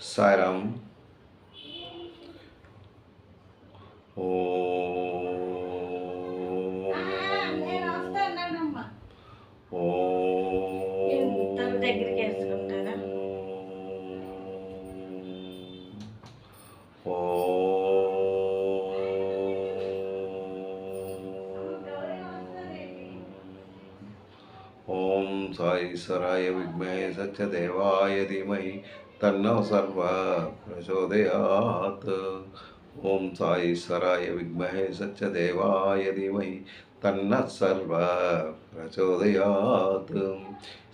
సాయిరామ్ ఓ తన దగ్గరికి వేసుకుంటారా? ఓ ఓం సాయిశ్వరాయ విద్మహే तन्नो सर्व प्रचोदयात्। ॐ साईश्वराय विद्महे सच्चदेवाय धीमहि। तन्नः सर्व प्रचोदयात्।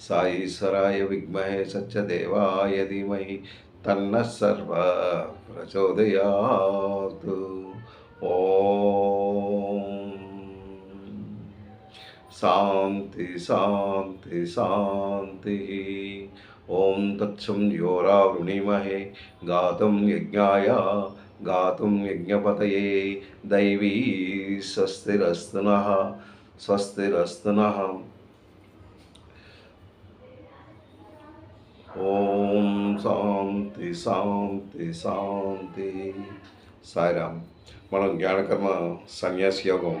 साईश्वराय विद्महे सच्चदेवाय धीमहि। तन्नः सर्व प्रचोदयात्। शांति शांति शान्ति। ఓం తత్సం యోరా వృణీమహే గాతం యజ్ఞాయ గాతుం యజ్ఞపతయే దైవీ స్వస్తిరస్తున స్వస్తిరస్తున. ఓం శాంతి శాంతి శాంతి. సాయిరామ్ మనం జ్ఞానకర్మ సన్యాసి యోగం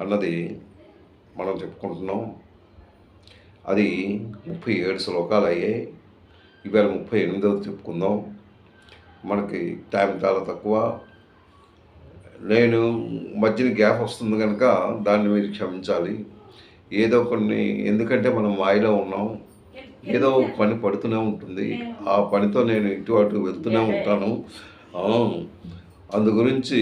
అన్నది మనం చెప్పుకుంటున్నాం. అది ముప్పై ఏడు శ్లోకాలు అయ్యాయి ఇవాళ ముప్పై ఎనిమిదవది చెప్పుకుందాం. మనకి టైం చాలా తక్కువ. నేను మధ్యన గ్యాప్ వస్తుంది కనుక దాన్ని మీరు క్షమించాలి. ఏదో కొన్ని ఎందుకంటే మనం మాయలో ఉన్నాం. ఏదో పని పడుతూనే ఉంటుంది. ఆ పనితో నేను ఇటు అటు వెళ్తూనే ఉంటాను. అందు గురించి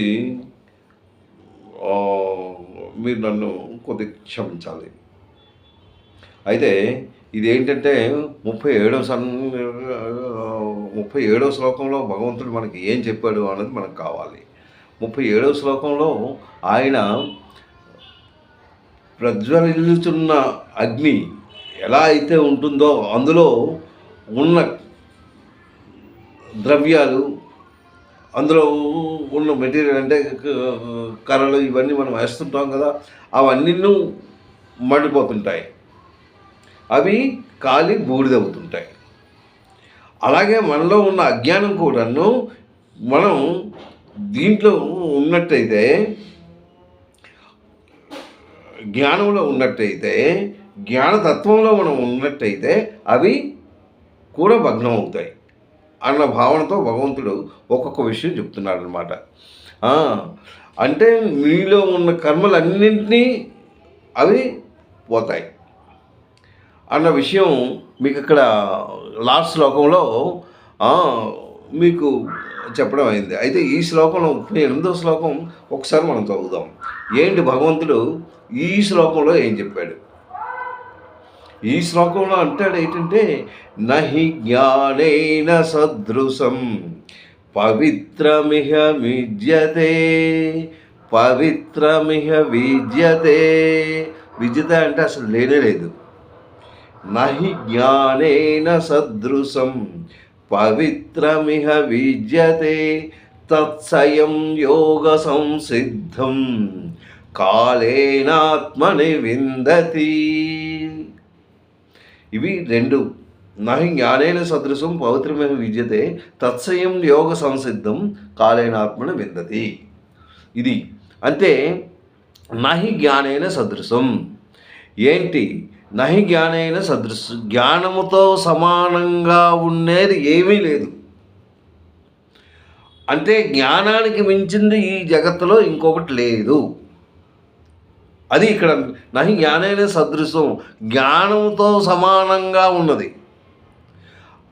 మీరు నన్ను కొద్దిగా క్షమించాలి. అయితే ఇది ఏంటంటే ముప్పై ఏడవ సన్ ముప్పై ఏడవ శ్లోకంలో భగవంతుడు మనకి ఏం చెప్పాడు అన్నది మనకు కావాలి. ముప్పై ఏడవ శ్లోకంలో ఆయన ప్రజ్వలిల్లుతున్న అగ్ని ఎలా అయితే ఉంటుందో అందులో ఉన్న ద్రవ్యాలు అందులో ఉన్న మెటీరియల్ అంటే కర్రలు ఇవన్నీ మనం వేస్తుంటాం కదా అవన్నీ మండిపోతుంటాయి. అవి కాలి బూడిదవుతుంటాయి. అలాగే మనలో ఉన్న అజ్ఞానం కూడాను మనం దీంట్లో ఉన్నట్టయితే జ్ఞానంలో ఉన్నట్టయితే జ్ఞానతత్వంలో మనం ఉన్నట్టయితే అవి కూడా భగ్నం అవుతాయి అన్న భావనతో భగవంతుడు ఒక్కొక్క విషయం చెప్తున్నాడు అనమాట అంటే మీలో ఉన్న కర్మలన్నింటినీ అవి పోతాయి. అన్న విషయం మీకు ఇక్కడ లాస్ట్ శ్లోకంలో మీకు చెప్పడం అయింది. అయితే ఈ శ్లోకంలో ముప్పై ఎనిమిదో శ్లోకం ఒకసారి మనం చదువుదాం. ఏంటి భగవంతుడు ఈ శ్లోకంలో ఏం చెప్పాడు? ఈ శ్లోకంలో అంటాడు ఏంటంటే నహి జ్ఞానేన సదృశం పవిత్రమిహ విద్యతే పవిత్రమిహ విద్యతే. విద్యత అంటే అసలు లేనే లేదు. నహి జ్ఞానేన సదృశం పవిత్రమిహ విద్యతే తత్సయం యోగ సంసిద్ధం కాళేనాత్మని విందతి. ఇవి రెండు. నహి జ్ఞానేన సదృశం పవిత్రమైన విద్యతే తత్సయం యోగ సంసిద్ధం కాళేనాత్మని విందతి. ఇది. అంటే నహి జ్ఞానేన సదృశం. ఏంటి? నహి జ్ఞానైన సదృశ్. జ్ఞానముతో సమానంగా ఉండేది ఏమీ లేదు. అంటే జ్ఞానానికి మించింది ఈ జగత్తులో ఇంకొకటి లేదు. అది ఇక్కడ నహి జ్ఞానైన సదృశం జ్ఞానంతో సమానంగా ఉన్నది.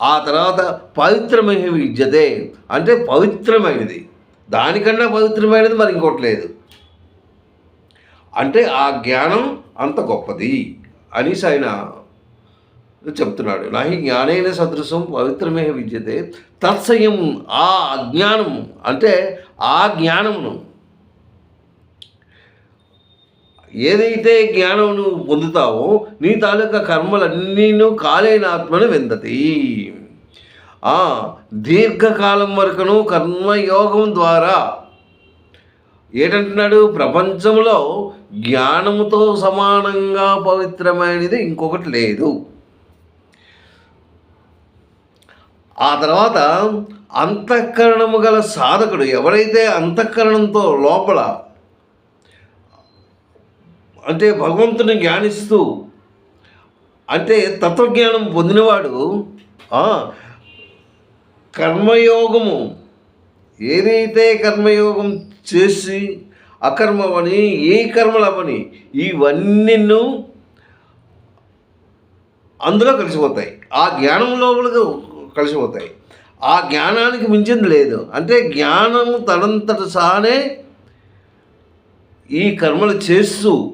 ఆ తర్వాత పవిత్రమైన విద్యతే అంటే పవిత్రమైనది. దానికన్నా పవిత్రమైనది మరి ఇంకోటి లేదు. అంటే ఆ జ్ఞానం అంత గొప్పది. అనేసి ఆయన చెప్తున్నాడు. నాహి జ్ఞానైన సదృశం పవిత్రమే విద్యతే. తత్సయం ఆ అజ్ఞానం అంటే ఆ జ్ఞానమును. ఏదైతే జ్ఞానం నువ్వు పొందుతావో నీ తాలూకా కర్మలన్నీను కాలేన ఆత్మను విందతి. ఆ, దీర్ఘకాలం వరకును కర్మయోగం ద్వారా ఏంటంటున్నాడు? ప్రపంచంలో జ్ఞానముతో సమానంగా పవిత్రమైనది ఇంకొకటి లేదు. ఆ తర్వాత అంతఃకరణము గల సాధకుడు ఎవరైతే అంతఃకరణంతో లోపల అంటే భగవంతుని జ్ఞానిస్తూ అంటే తత్వజ్ఞానం పొందినవాడు కర్మయోగము ఏదైతే కర్మయోగం చేసి అకర్మవని ఏ కర్మలవని ఇవన్నీ అందులో కలిసిపోతాయి. ఆ జ్ఞానం లోపలికి కలిసిపోతాయి. ఆ జ్ఞానానికి మించింది లేదు. అంటే జ్ఞానము తనంతట సానే ఈ కర్మలు చేస్తూ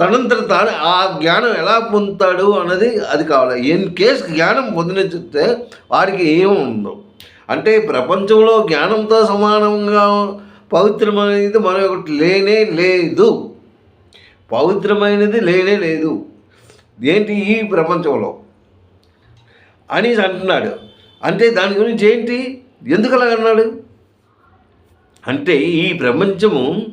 తనంతట తానే ఆ జ్ఞానం ఎలా పొందుతాడు అన్నది అది కావాలి. ఇన్ కేస్ జ్ఞానం పొందినచ్చితే వారికి ఏమి ఉండవు అంటే ప్రపంచంలో జ్ఞానంతో సమానంగా పవిత్రమైనది మరొకటి లేనే లేదు. పవిత్రమైనది లేనే లేదు. ఏంటి ఈ ప్రపంచంలో? అని అంటున్నాడు. అంటే దాని గురించి ఏంటి? ఎందుకు అలా అన్నాడు? అంటే ఈ ప్రపంచము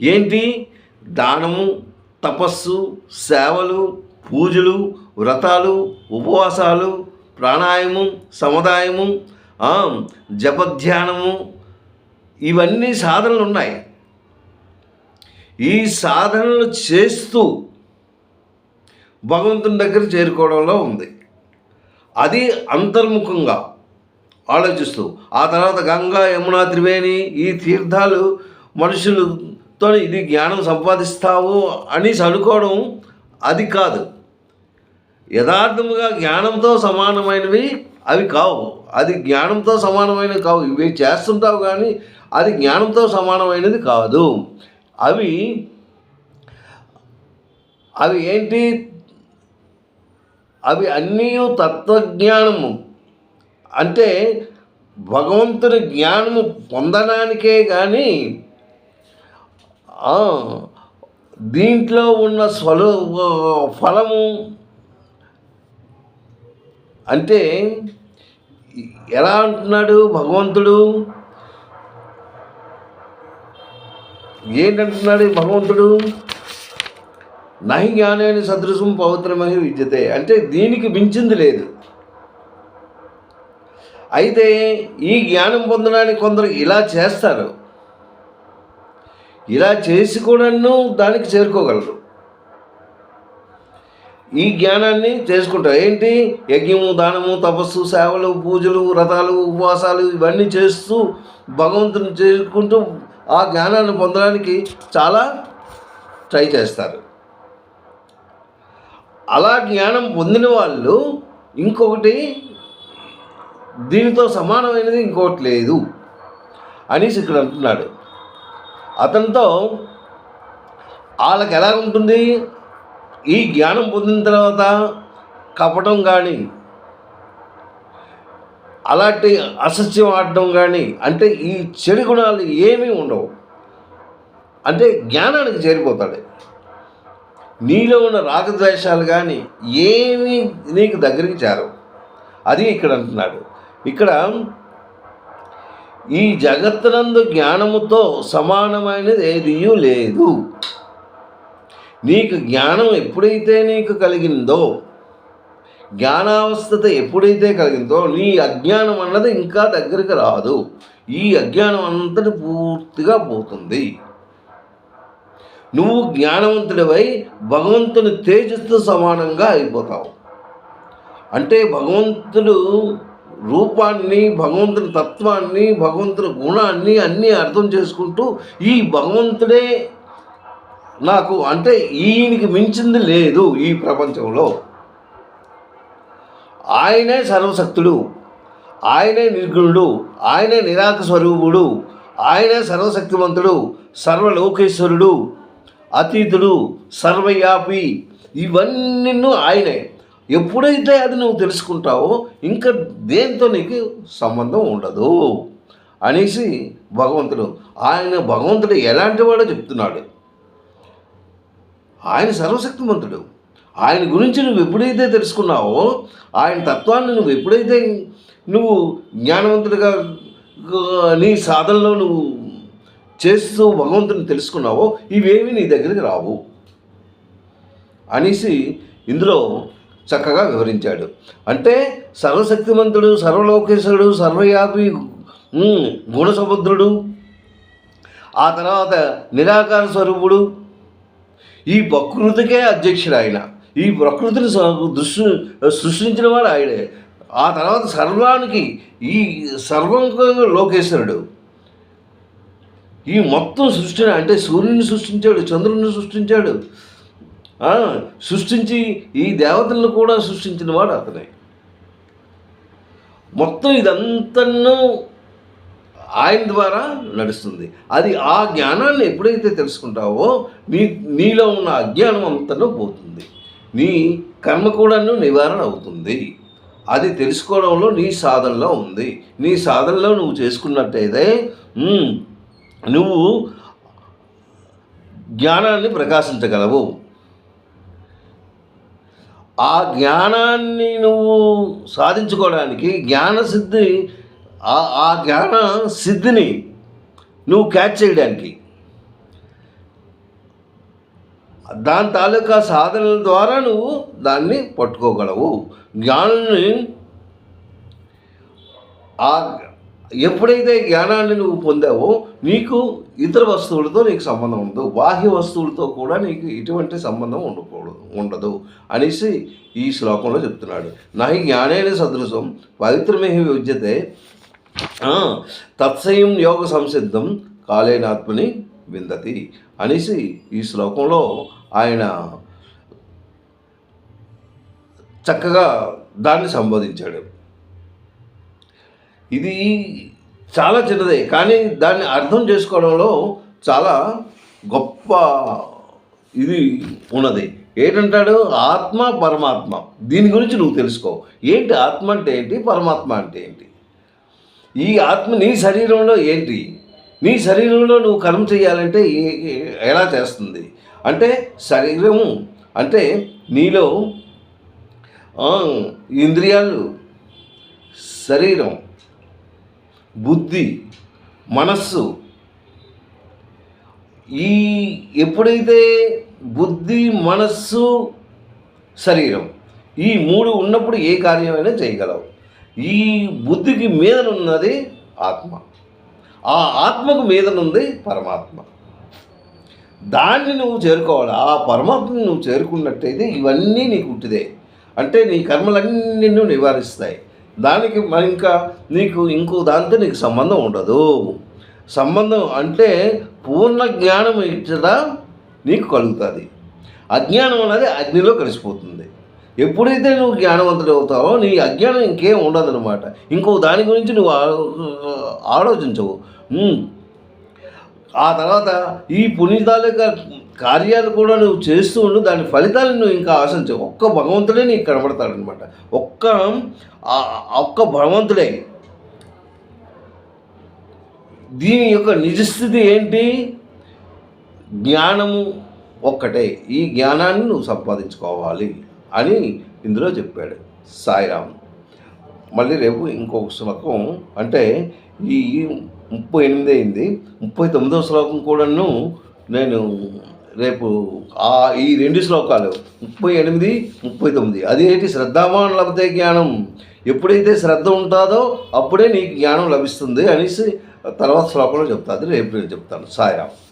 ఏంటి? దానము తపస్సు సేవలు పూజలు వ్రతాలు ఉపవాసాలు ప్రాణాయామం సముదాయము జపధ్యానము ఇవన్నీ సాధనలు ఉన్నాయి ఈ సాధనలు చేస్తూ భగవంతుని దగ్గర చేరుకోవడంలో ఉంది. అది అంతర్ముఖంగా ఆలోచిస్తూ ఆ తర్వాత గంగా యమున త్రివేణి ఈ తీర్థాలు మనుషులతో ఇది జ్ఞానం సంపాదిస్తావు అని అనుకోవడం అది కాదు. యథార్థముగా జ్ఞానంతో సమానమైనవి అవి కావు. అది జ్ఞానంతో సమానమైనవి కావు. ఇవి చేస్తుంటావు కానీ అది జ్ఞానంతో సమానమైనది కాదు. అవి అవి ఏంటి? అవి అన్నీ తత్వజ్ఞానము. అంటే భగవంతుని జ్ఞానము పొందడానికే కానీ దీంట్లో ఉన్న స్వలు ఫలము అంటే ఎలా అంటున్నాడు భగవంతుడు? ఏంటంటున్నాడు భగవంతుడు? నహి జ్ఞానేని సదృశం పవిత్రమహి విద్యతే. అంటే దీనికి మించింది లేదు. అయితే ఈ జ్ఞానం పొందడానికి కొందరు ఇలా చేస్తారు. ఇలా చేసి కూడాను దానికి చేరుకోగలరు. ఈ జ్ఞానాన్ని చేసుకుంటారు. ఏంటి? యజ్ఞము దానము తపస్సు సేవలు పూజలు వ్రతాలు ఉపవాసాలు ఇవన్నీ చేస్తూ భగవంతుని చేసుకుంటూ ఆ జ్ఞానాన్ని పొందడానికి చాలా ట్రై చేస్తారు. అలా జ్ఞానం పొందిన వాళ్ళు ఇంకొకటి దీనితో సమానమైనది ఇంకొకటి లేదు అనేసి ఇక్కడ అంటున్నాడు. అతనితో వాళ్ళకి ఎలా ఉంటుంది? ఈ జ్ఞానం పొందిన తర్వాత కపటం కానీ అలాంటి అసత్యం ఆడడం కానీ అంటే ఈ చెడు గుణాలు ఏమీ ఉండవు. అంటే జ్ఞానానికి చేరిపోతాడు. నీలో ఉన్న రాగద్వేషాలు కానీ ఏమీ నీకు దగ్గరికి చేరవు. అది ఇక్కడ అంటున్నాడు. ఇక్కడ ఈ జగత్తునందు జ్ఞానముతో సమానమైనది ఏదియూ లేదు. నీకు జ్ఞానం ఎప్పుడైతే నీకు కలిగిందో జ్ఞానావస్థత ఎప్పుడైతే కలిగిందో నీ అజ్ఞానం అన్నది ఇంకా దగ్గరికి రాదు. ఈ అజ్ఞానం అంతటి పూర్తిగా పోతుంది. నువ్వు జ్ఞానవంతుడివై భగవంతుని తేజస్తో సమానంగా అయిపోతావు. అంటే భగవంతుడు రూపాన్ని భగవంతుని తత్వాన్ని భగవంతుని గుణాన్ని అన్నీ అర్థం చేసుకుంటూ ఈ భగవంతుడే నాకు అంటే ఈయనకి మించింది లేదు ఈ ప్రపంచంలో. ఆయనే సర్వశక్తుడు ఆయనే నిర్గుణుడు ఆయనే నిరాక స్వరూపుడు ఆయనే సర్వశక్తివంతుడు సర్వలోకేశ్వరుడు అతీతుడు సర్వయాపి ఇవన్నీ ఆయనే. ఎప్పుడైతే అది నువ్వు తెలుసుకుంటావో ఇంకా దేంతో నీకు సంబంధం ఉండదు అనేసి భగవంతుడు ఆయన భగవంతుడు ఎలాంటి వాడో చెప్తున్నాడు. ఆయన సర్వశక్తిమంతుడు. ఆయన గురించి నువ్వు ఎప్పుడైతే తెలుసుకున్నావో ఆయన తత్వాన్ని నువ్వు ఎప్పుడైతే నువ్వు జ్ఞానవంతుడిగా నీ సాధనలో నువ్వు చేస్తూ భగవంతుని తెలుసుకున్నావో ఇవేవి నీ దగ్గరికి రావు అనేసి ఇందులో చక్కగా వివరించాడు. అంటే సర్వశక్తిమంతుడు సర్వలోకేశ్వరుడు సర్వయాపి గుణసముద్రుడు ఆ తర్వాత నిరాకార స్వరూపుడు ఈ ప్రకృతికే అధ్యక్షుడు ఆయన. ఈ ప్రకృతిని దృష్టి సృష్టించిన వాడు ఆయనే. ఆ తర్వాత సర్వానికి ఈ సర్వం లోకేశ్వరుడు. ఈ మొత్తం సృష్టిని అంటే సూర్యుని సృష్టించాడు చంద్రుని సృష్టించాడు. సృష్టించి ఈ దేవతలను కూడా సృష్టించిన వాడు అతనే. మొత్తం ఇదంతను ఆయన ద్వారా నడుస్తుంది. అది ఆ జ్ఞానాన్ని ఎప్పుడైతే తెలుసుకుంటావో నీ నీలో ఉన్న అజ్ఞానం అంతనూ పోతుంది. నీ కర్మ కూడాను నివారణ అవుతుంది. అది తెలుసుకోవడంలో నీ సాధనలో ఉంది. నీ సాధనలో నువ్వు చేసుకున్నట్టయితే నువ్వు జ్ఞానాన్ని ప్రకాశించగలవు. ఆ జ్ఞానాన్ని నువ్వు సాధించుకోవడానికి జ్ఞాన సిద్ధి ఆ ఆ జ్ఞాన సిద్ధిని నువ్వు క్యాచ్ చేయడానికి. దాని తాలూకా సాధనల ద్వారా నువ్వు దాన్ని పట్టుకోగలవు. జ్ఞానాన్ని ఆ ఎప్పుడైతే జ్ఞానాన్ని నువ్వు పొందావో నీకు ఇతర వస్తువులతో నీకు సంబంధం ఉండదు. బాహ్య వస్తువులతో కూడా నీకు ఎటువంటి సంబంధం ఉండకూడదు ఉండదు అనేసి ఈ శ్లోకంలో చెప్తున్నాడు. నహి జ్ఞానైన సదృశం పవిత్రమే విద్యతే తత్సయం యోగ సంసిద్ధం కాలేనాత్మని విందతి అనేసి ఈ శ్లోకంలో ఆయన చక్కగా దాన్ని సంబోధించాడు. ఇది చాలా చిన్నదే కానీ దాన్ని అర్థం చేసుకోవడంలో చాలా గొప్ప ఇది ఉన్నది. ఏంటంటాడు? ఆత్మ పరమాత్మ. దీని గురించి నువ్వు తెలుసుకో. ఏంటి ఆత్మ అంటే ఏంటి? పరమాత్మ అంటే ఏంటి? ఈ ఆత్మ నీ శరీరంలో ఏంటి? నీ శరీరంలో నువ్వు కర్మ చేయాలంటే ఎలా చేస్తుంది? అంటే శరీరము అంటే నీలో ఇంద్రియాలు శరీరం బుద్ధి మనస్సు. ఈ ఎప్పుడైతే బుద్ధి మనస్సు శరీరం ఈ మూడు ఉన్నప్పుడు ఏ కార్యమైనా చేయగలవు. ఈ బుద్ధికి మీదనున్నది ఆత్మ. ఆ ఆత్మకు మీదనుంది పరమాత్మ. దాన్ని నువ్వు చేరుకోవాలి? ఆ పరమాత్మని నువ్వు చేరుకున్నట్టయితే ఇవన్నీ నీకు ఉట్టిదే అంటే నీ కర్మలన్నీ నివారిస్తాయి. దానికి ఇంకా నీకు ఇంకో దాంతో నీకు సంబంధం ఉండదు. సంబంధం అంటే పూర్ణ జ్ఞానం ఇచ్చట నీకు కలుగుతుంది. అజ్ఞానం అనేది అగ్నిలో కలిసిపోతుంది. ఎప్పుడైతే నువ్వు జ్ఞానవంతుడు అవుతావో నీ అజ్ఞానం ఇంకేం ఉండదనమాట ఇంకో దాని గురించి నువ్వు ఆలోచించవు. ఆ తర్వాత ఈ పునీతాల కార్యాలు కూడా నువ్వు చేస్తూ ఉండు దాని ఫలితాలను నువ్వు ఇంకా ఆశించవు. ఒక్క భగవంతుడే నీకు కనబడతాడనమాట ఒక్క ఒక్క భగవంతుడే దీని యొక్క నిజస్థితి ఏంటి? జ్ఞానము ఒక్కటే. ఈ జ్ఞానాన్ని నువ్వు సంపాదించుకోవాలి. అని ఇందులో చెప్పాడు. సాయిరామ్. మళ్ళీ రేపు ఇంకొక శ్లోకం అంటే ఈ ముప్పై ఎనిమిది అయింది. ముప్పై తొమ్మిదవ శ్లోకం కూడాను నేను రేపు ఆ ఈ రెండు శ్లోకాలు ముప్పై ఎనిమిది ముప్పై తొమ్మిది. అదేంటి శ్రద్ధావాన్ లభతే జ్ఞానం. ఎప్పుడైతే శ్రద్ధ ఉంటుందో అప్పుడే నీకు జ్ఞానం లభిస్తుంది అనేసి తర్వాత శ్లోకంలో చెప్తాది. రేపు నేను చెప్తాను. సాయిరామ్.